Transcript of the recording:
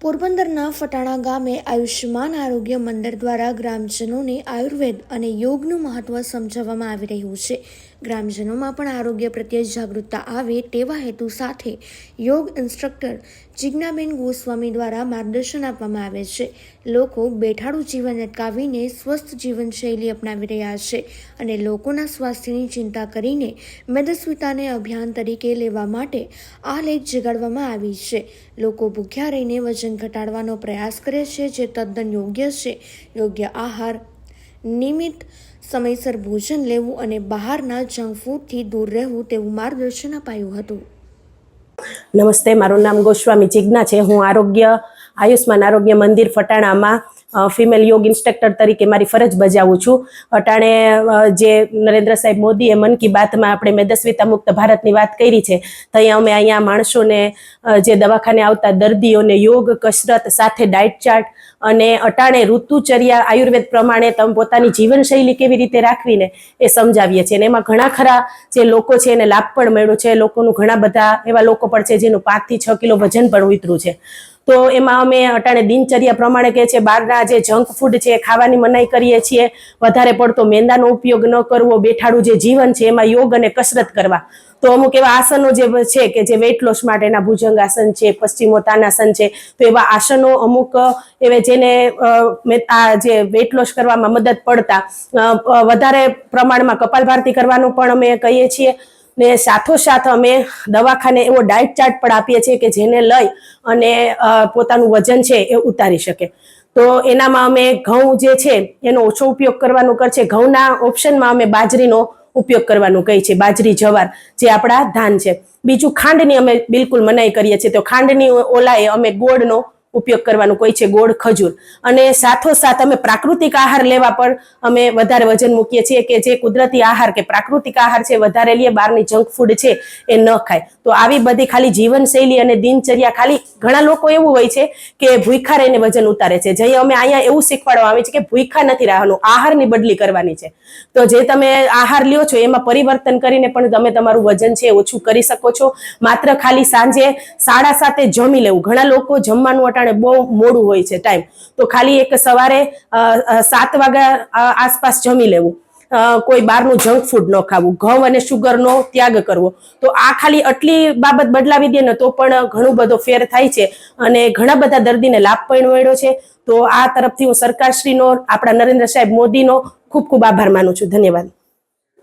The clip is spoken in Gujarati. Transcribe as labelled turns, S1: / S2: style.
S1: પોરબંદરના ફટાણા ગામે આયુષ્યમાન આરોગ્ય મંડળ દ્વારા ગ્રામજનોને આયુર્વેદ અને યોગનું મહત્વ સમજાવવામાં આવી રહ્યું છે. ગ્રામજનોમાં પણ આરોગ્ય પ્રત્યે જાગૃતતા આવે તેવા હેતુ સાથે યોગ ઇન્સ્ટ્રક્ટર જિજ્ઞાબેન ગોસ્વામી દ્વારા માર્ગદર્શન આપવામાં આવે છે. લોકો બેઠાડું જીવન અટકાવીને સ્વસ્થ જીવનશૈલી અપનાવી રહ્યા છે અને લોકોના સ્વાસ્થ્યની ચિંતા કરીને મેદસ્વીતાને અભિયાન તરીકે લેવા માટે આ લેખ જગાડવામાં આવી છે. લોકો ભૂખ્યા રહીને વજન ઘટાડવાનો પ્રયાસ કરે છે, જે તદ્દન યોગ્ય છે. યોગ્ય આહાર, નિયમિત સમયસર ભોજન લેવું અને બહારના જંક ફૂડથી દૂર રહેવું તેવું માર્ગદર્શન અપાયું હતું.
S2: નમસ્તે મારું નામ ગોસ્વામી જિજ્ઞા છે. હું આરોગ્ય આયુષ્માન આરોગ્ય મંદિર ફટાણામાં ફિમેલ યોગ ઇન્સ્ટ્રક્ટર તરીકે મારી ફરજ બજાવું છું. અટાણે જે નરેન્દ્ર સાહેબ મોદીએ મન કી બાતમાં આપણે મેદસ્વીતા મુક્ત ભારતની વાત કરી છે, તો અહીંયા અમે અહીંયા માણસોને જે દવાખાને આવતા દર્દીઓને યોગ, કસરત સાથે ડાયટ ચાર્ટ અને અટાણે ઋતુચર્યા આયુર્વેદ પ્રમાણે તમે પોતાની જીવનશૈલી કેવી રીતે રાખવીને એ સમજાવીએ છીએ. અને એમાં ઘણા ખરા જે લોકો છે એને લાભ પણ મળ્યો છે. લોકોનું ઘણા બધા એવા લોકો પણ છે જેનું પાંચથી છ કિલો વજન પણ ઉતર્યું છે. તો એમાં અમે અટાણે દિનચર્યા પ્રમાણે કે છે બહારના જે જંક ફૂડ છે ખાવાની મનાઈ કરીએ છીએ. વધારે પડતો મેંદાનો ઉપયોગ ન કરવો, બેઠાડું જે જીવન છે એમાં યોગ અને કસરત કરવા. તો અમુક એવા આસનો જે છે કે જે વેઇટ લોસ માટેના ભુજંગ આસન છે પશ્ચિમોત્તાનાસન છે, તો એવા આસનો અમુક, એવે જેને આ જે વેઇટ લોસ કરવામાં મદદ પડતા વધારે પ્રમાણમાં કપાલભારતી કરવાનું પણ અમે કહીએ છીએ. ને સાથોસાથ અમે દવાખાને એવો ડાયટ ચાર્ટ પણ આપીએ છીએ કે જેને લઈ અને પોતાનું વજન છે એ ઉતારી શકે. તો એનામાં અમે ઘઉં જે છે એનો ઓછો ઉપયોગ કરવાનું કર છે ઘઉંના ઓપ્શનમાં અમે બાજરીનો ઉપયોગ કરવાનું કહી છે, બાજરી જવાર, જે આપણા ધાન છે. બીજું ખાંડની અમે બિલકુલ મનાઈ કરીએ છીએ. તો ખાંડની ઓલાએ અમે ગોળનો ઉપયોગ કરવાનું કોઈ છે ગોળ ખજૂર. અને સાથોસાથ અમે પ્રાકૃતિક આહાર લેવા પર અમે વધારે વજન મૂકીએ છીએ કે જે કુદરતી આહાર કે પ્રાકૃતિક આહાર છે વધારે લઈએ બહારની જંક ફૂડ છે એ ન ખાય. તો આવી બધી ખાલી જીવનશૈલી અને દિનચર્યા ખાલી ઘણા લોકો એવું હોય છે કે ભૂખા રહીને વજન ઉતારે છે. જે અમે અહીંયા એવું શીખવાડવા આવે છે કે ભૂખા નથી રહેવાનું, આહારની બદલી કરવાની છે. તો જે તમે આહાર લ્યો છો એમાં પરિવર્તન કરીને પણ તમે તમારું વજન છે ઓછું કરી શકો છો. માત્ર ખાલી સાંજે સાડા સાતે જમી લેવું. ઘણા લોકો જમવાનું અટાણે બહુ મોડું હોય છે ટાઈમ તો ખાલી એક સવારે સાત વાગ્યા આસપાસ જમી લેવું. કોઈ બહારનું જંક ફૂડ ન ખાવું. ઘઉં અને શુગરનો ત્યાગ કરવો. તો આ ખાલી આટલી બાબત બદલાવી દે ને તો પણ ઘણું બધો ફેર થાય છે અને ઘણા બધા દર્દીને લાભ પણ મળ્યો છે. તો આ તરફથી હું સરકારશ્રીનો, આપણા નરેન્દ્ર સાહેબ મોદીનો ખૂબ ખૂબ આભાર માનું છું. ધન્યવાદ.